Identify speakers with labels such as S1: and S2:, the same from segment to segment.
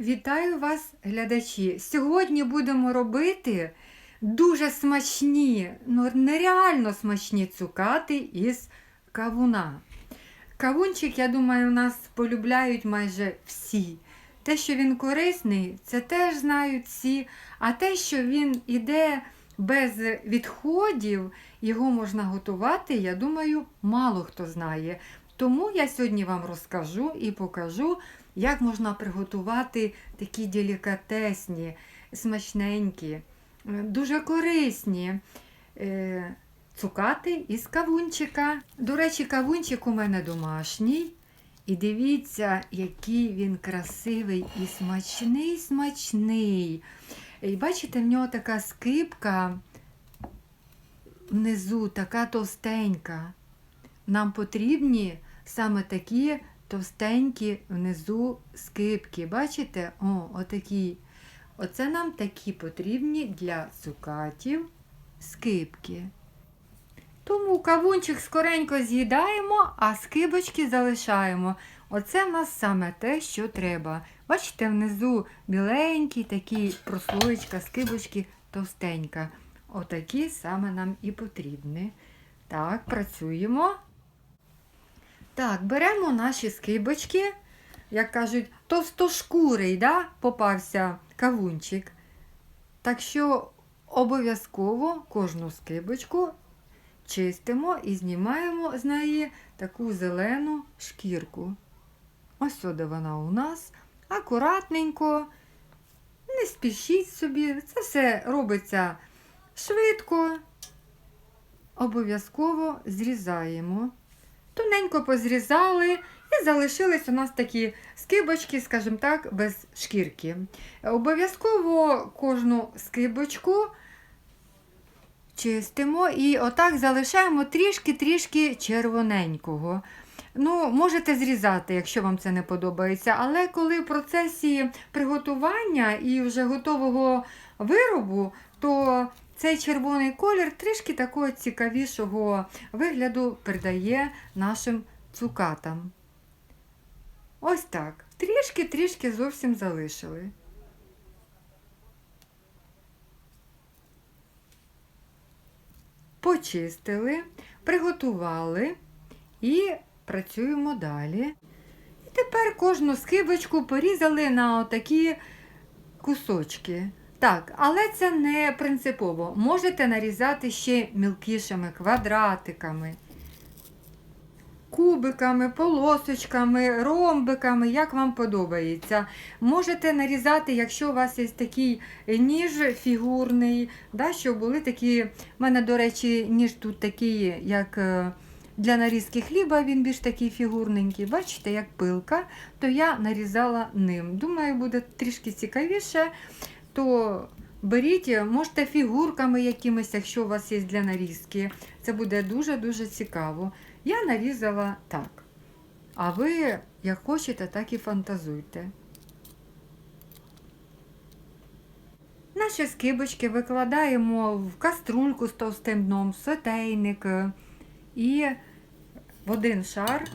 S1: Вітаю вас, глядачі! Сьогодні будемо робити дуже смачні, ну нереально смачні цукати із кавуна. Кавунчик, я думаю, у нас полюбляють майже всі. Те, що він корисний, це теж знають всі. А те, що він іде без відходів, його можна готувати, я думаю, мало хто знає. Тому я сьогодні вам розкажу і покажу, як можна приготувати такі делікатесні, смачненькі, е, дуже корисні е, цукати із кавунчика. До речі, кавунчик у мене домашній. І дивіться, який він красивий і смачний, смачний. І бачите, в нього така скипка внизу, така товстенька. Нам потрібні саме такі товстенькі внизу скипки. Бачите? О, отакі. Оце нам такі потрібні для цукатів скипки. Тому кавунчик скоренько з'їдаємо, а скибочки залишаємо. Оце в нас саме те, що треба. Бачите, внизу біленький, такий прослоєчка, скибочки товстенька. Отакі саме нам і потрібні. Так, працюємо. Так, беремо наші скибочки, як кажуть, товстошкурий, да, попався кавунчик. Так що обов'язково кожну скибочку чистимо і знімаємо з неї таку зелену шкірку. Ось сюди вона у нас. Акуратненько, не спішіть собі, це все робиться швидко. Обов'язково зрізаємо. Тоненько позрізали і залишились у нас такі скибочки, скажімо так, без шкірки. Обов'язково кожну скибочку чистимо і отак залишаємо трішки-трішки червоненького. Ну, можете зрізати, якщо вам це не подобається, але коли в процесі приготування і вже готового виробу, то цей червоний колір трішки такого цікавішого вигляду передає нашим цукатам. Ось так. Трішки-трішки зовсім залишили. Почистили, приготували і працюємо далі. І тепер кожну скибочку порізали на отакі кусочки. Так, але це не принципово. Можете нарізати ще мілкішими квадратиками, кубиками, полосочками, ромбиками, як вам подобається. Можете нарізати, якщо у вас є такий ніж фігурний, да, щоб були такі. У мене, до речі, ніж тут такий, як. е, для нарізки хліба він більш такий фігурненький, бачите, як пилка, то я нарізала ним. Думаю, буде трішки цікавіше, то беріть, можете фігурками якимись, якщо у вас є для нарізки. Це буде дуже-дуже цікаво. Я нарізала так. А ви, як хочете, так і фантазуйте. Наші скибочки викладаємо в каструльку з товстим дном, в сотейник і в один шар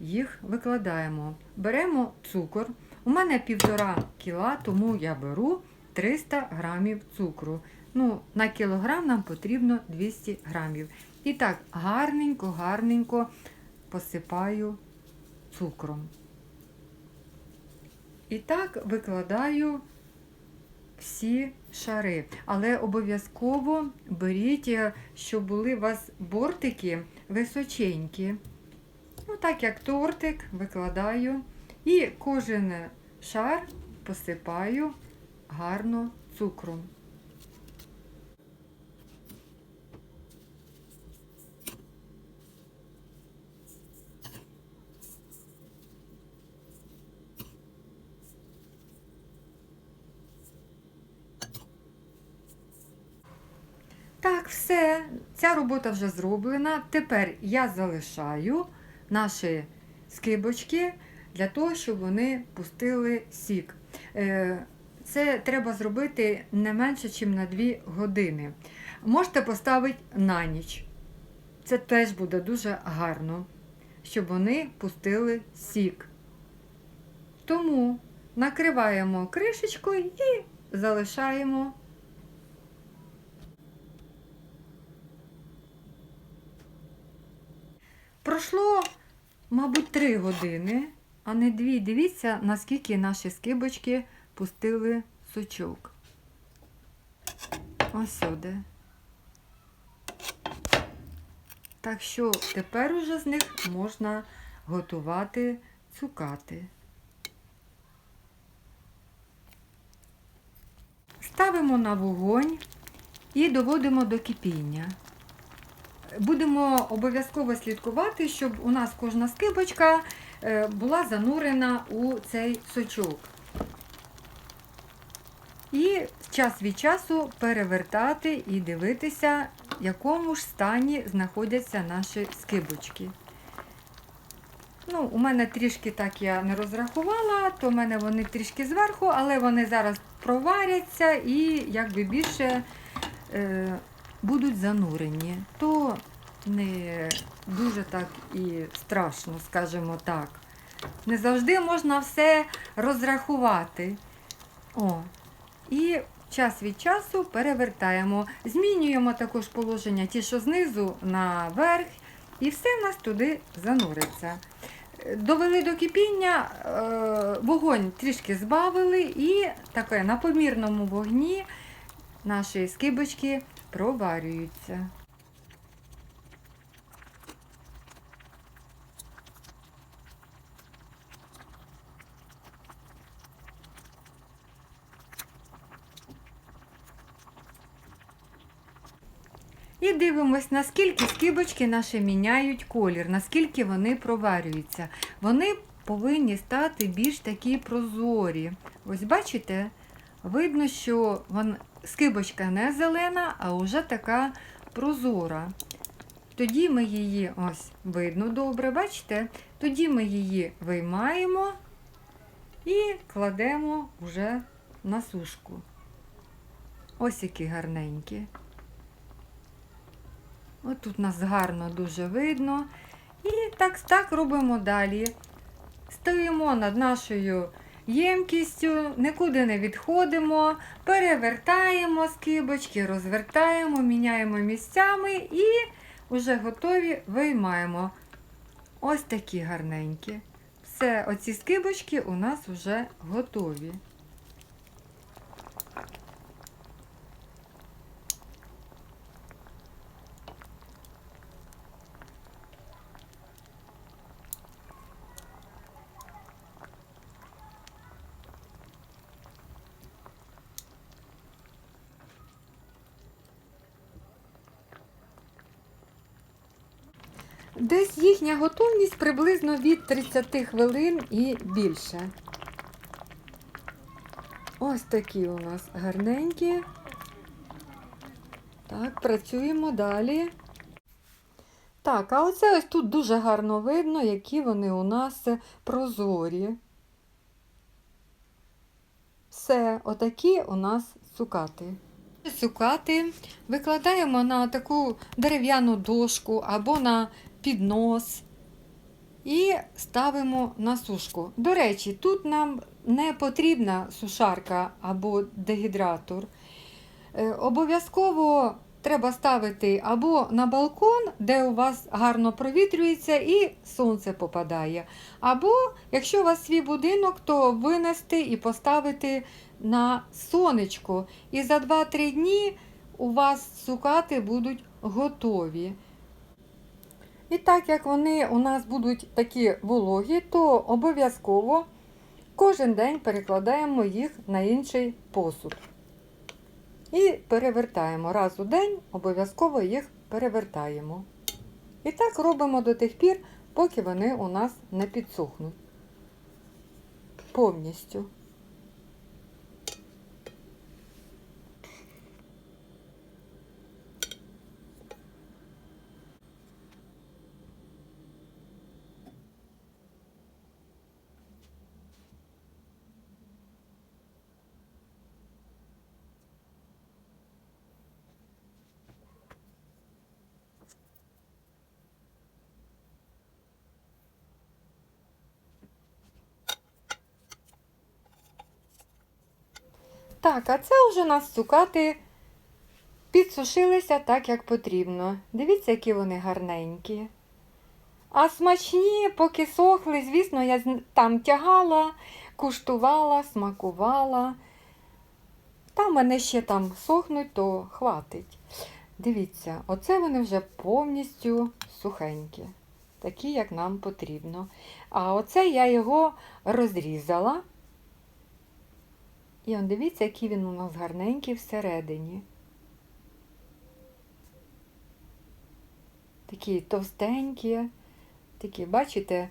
S1: їх викладаємо. Беремо цукор. У мене півтора кіла, тому я беру 300 грамів цукру. Ну, на кілограм нам потрібно 200 грамів. І так, гарненько, гарненько посипаю цукром. І так викладаю всі шари. Але обов'язково беріть, е, щоб були у вас бортики височенькі. Ну, так як тортик викладаю. І кожен шар посипаю гарно цукром. Так, все, ця робота вже зроблена. Тепер я залишаю наші скибочки для того, щоб вони пустили сік. Це треба зробити не менше, ніж на 2 години. Можете поставити на ніч. Це теж буде дуже гарно, щоб вони пустили сік. Тому накриваємо кришечкою і залишаємо. Пройшло, мабуть, три години, а не дві. Дивіться, наскільки наші скибочки пустили сучок. Ось сюди. Так що тепер уже з них можна готувати цукати. Ставимо на вогонь і доводимо до кипіння. Будемо обов'язково слідкувати, щоб у нас кожна скибочка е, була занурена у цей сочок. І час від часу перевертати і дивитися, в якому ж стані знаходяться наші скибочки. Ну, у мене трішки так я не розрахувала, то в мене вони трішки зверху, але вони зараз проваряться і якби більше е, будуть занурені. То не дуже так і страшно, скажімо так. Не завжди можна все розрахувати. О, і час від часу перевертаємо. Змінюємо також положення ті, що знизу наверх, і все в нас туди зануриться. Довели до кипіння, е, вогонь трішки збавили і таке на помірному вогні наші скибочки проварюються. І дивимось, наскільки скибочки наші міняють колір, наскільки вони проварюються. Вони повинні стати більш такі прозорі. Ось бачите, видно, що вон, скибочка не зелена, а вже така прозора. Тоді ми її, ось, видно добре, бачите? Тоді ми її виймаємо і кладемо вже на сушку. Ось які гарненькі. Ось тут нас гарно дуже видно. І так так робимо далі. Стоїмо над нашою ємкістю, нікуди не відходимо, перевертаємо скибочки, розвертаємо, міняємо місцями і вже готові виймаємо. Ось такі гарненькі. Все, оці скибочки у нас вже готові. Десь їхня готовність приблизно від 30 хвилин і більше. Ось такі у нас гарненькі. Так, працюємо далі. Так, а оце ось тут дуже гарно видно, які вони у нас прозорі. Все, отакі у нас цукати. Цукати викладаємо на таку дерев'яну дошку або на піднос і ставимо на сушку. До речі, тут нам не потрібна сушарка або дегідратор. Е, Обов'язково треба ставити або на балкон, де у вас гарно провітрюється і сонце попадає. Або, якщо у вас свій будинок, то винести і поставити на сонечко. І за 2-3 дні у вас цукати будуть готові. І так як вони у нас будуть такі вологі, то обов'язково кожен день перекладаємо їх на інший посуд. І перевертаємо. Раз у день обов'язково їх перевертаємо. І так робимо до тих пір, поки вони у нас не підсохнуть. Повністю. Так, а це вже у нас цукати підсушилися так, як потрібно. Дивіться, які вони гарненькі. А смачні, поки сохли, звісно, я там тягала, куштувала, смакувала. Там мене ще там сохнуть, то хватить. Дивіться, оце вони вже повністю сухенькі, такі, як нам потрібно. А оце я його розрізала. І он дивіться, який він у нас гарненький всередині. Такі товстенькі, такі, бачите?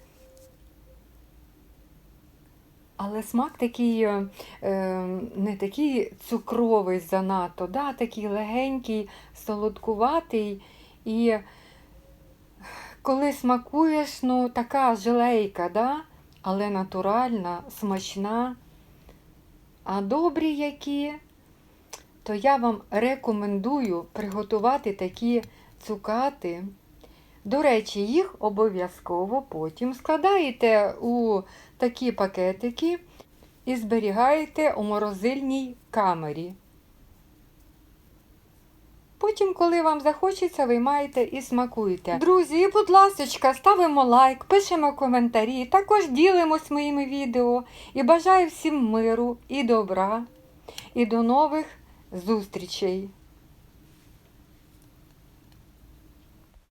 S1: Але смак такий е, е, не такий цукровий занадто, да, такий легенький, солодкуватий. І коли смакуєш, ну така желейка, да, але натуральна, смачна. А добрі які, то я вам рекомендую приготувати такі цукати. До речі, їх обов'язково потім складаєте у такі пакетики і зберігаєте у морозильній камері. Потім, коли вам захочеться, виймаєте і смакуєте. Друзі, і, будь ласка, ставимо лайк, пишемо коментарі, також ділимось моїми відео. І бажаю всім миру і добра. І до нових зустрічей!